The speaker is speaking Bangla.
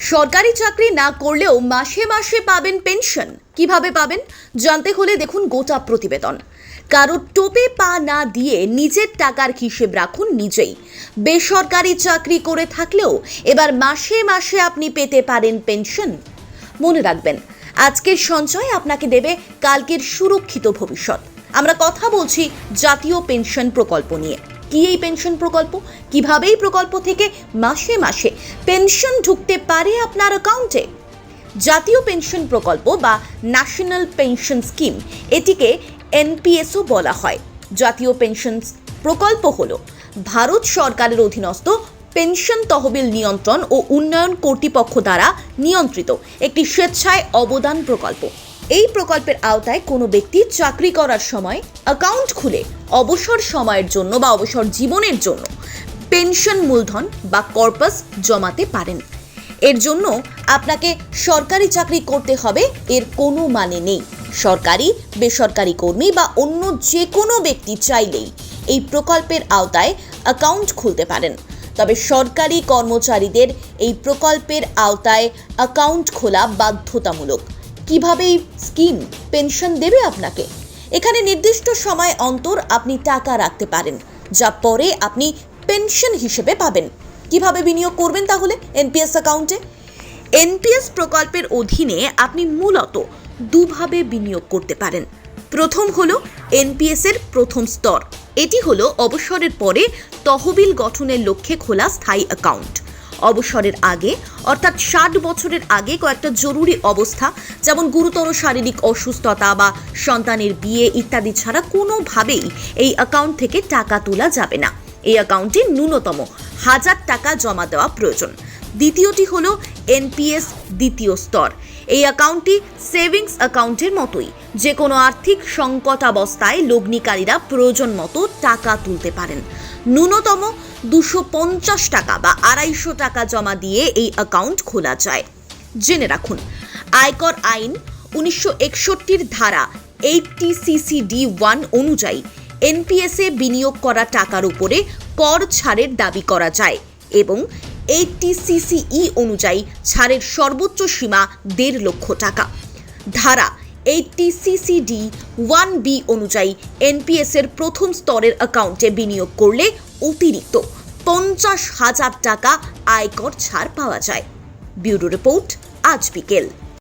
সরকারি চাকরি না করলেও মাসে মাসে পাবেন পেনশন। কীভাবে পাবেন? জানতে হলে দেখুন গোটা প্রতিবেদন। কারও টোপে পা না দিয়ে নিজের টাকার হিসেব রাখুন নিজেই। বেসরকারি চাকরি করে থাকলেও এবার মাসে মাসে আপনি পেতে পারেন পেনশন। মনে রাখবেন, আজকের সঞ্চয় আপনাকে দেবে কালকের সুরক্ষিত ভবিষ্যৎ। আমরা কথা বলছি জাতীয় পেনশন প্রকল্প নিয়ে। কি এই পেনশন প্রকল্প? কীভাবে এই প্রকল্প থেকে মাসে মাসে পেনশন ঢুকতে পারে আপনার অ্যাকাউন্টে জাতীয় পেনশন প্রকল্প বা ন্যাশনাল পেনশন স্কিম এটিকে এনপিএসও বলা হয়। জাতীয় পেনশন প্রকল্প হল ভারত সরকারের অধীনস্থ পেনশন তহবিল নিয়ন্ত্রণ ও উন্নয়ন কর্তৃপক্ষ দ্বারা নিয়ন্ত্রিত একটি স্বেচ্ছায় অবদান প্রকল্প। এই প্রকল্পের আওতায় কোনো ব্যক্তি চাকরি করার সময় অ্যাকাউন্ট খুলে অবসর সময়ের জন্য বা অবসর জীবনের জন্য পেনশন মূলধন বা কর্পাস জমাতে পারেন। এর জন্য আপনাকে সরকারি চাকরি করতে হবে, এর কোনো মানে নেই। সরকারি, বেসরকারি কর্মী বা অন্য যে কোনো ব্যক্তি চাইলেই এই প্রকল্পের আওতায় অ্যাকাউন্ট খুলতে পারেন। তবে সরকারি কর্মচারীদের এই প্রকল্পের আওতায় অ্যাকাউন্ট খোলা বাধ্যতামূলক। কীভাবে এই স্কিম পেনশন দেবে আপনাকে? এখানে নির্দিষ্ট সময় অন্তর আপনি টাকা রাখতে পারেন, যা পরে আপনি পেনশন হিসেবে পাবেন। কীভাবে বিনিয়োগ করবেন তাহলে এনপিএস অ্যাকাউন্টে? এনপিএস প্রকল্পের অধীনে আপনি মূলত দুভাবে বিনিয়োগ করতে পারেন। প্রথম হলো এনপিএস এর প্রথম স্তর। এটি হলো অবসরের পরে তহবিল গঠনের লক্ষ্যে খোলা স্থায়ী অ্যাকাউন্ট। অবসরের আগে, অর্থাৎ ষাট বছরের আগে কয়েকটা জরুরি অবস্থা, যেমন গুরুতর শারীরিক অসুস্থতা বা সন্তানের বিয়ে ইত্যাদি ছাড়া কোনোভাবেই এই অ্যাকাউন্ট থেকে টাকা তোলা যাবে না। এই অ্যাকাউন্টে ন্যূনতম হাজার টাকা জমা দেওয়া প্রয়োজন। দ্বিতীয়টি হলো এনপিএস দ্বিতীয় স্তর। এই অ্যাকাউন্টটি সেভিংস অ্যাকাউন্টের মতোই। যে কোনো আর্থিক সংকটাবস্থায় লগ্নিকারীরা প্রয়োজন মতো টাকা তুলতে পারেন। ন্যূনতম দুশো পঞ্চাশ টাকা বা আড়াইশো টাকা জমা দিয়ে এই অ্যাকাউন্ট খোলা যায়। জেনে রাখুন, আয়কর আইন উনিশশো একষট্টির ধারা এইটটি সিসিডি ওয়ান অনুযায়ী এনপিএসে বিনিয়োগ করা টাকার উপরে কর ছাড়ের দাবি করা যায় এবং এইটটি সিসিই অনুযায়ী ছাড়ের সর্বোচ্চ সীমা দেড় লক্ষ টাকা। ধারা এইটটি সিসিডি ওয়ান বি অনুযায়ী এনপিএসের প্রথম স্তরের অ্যাকাউন্টে বিনিয়োগ করলে অতিরিক্ত পঞ্চাশ হাজার টাকা আয়কর ছাড় পাওয়া যায়। ব্যুরো রিপোর্ট আজ বিকেল।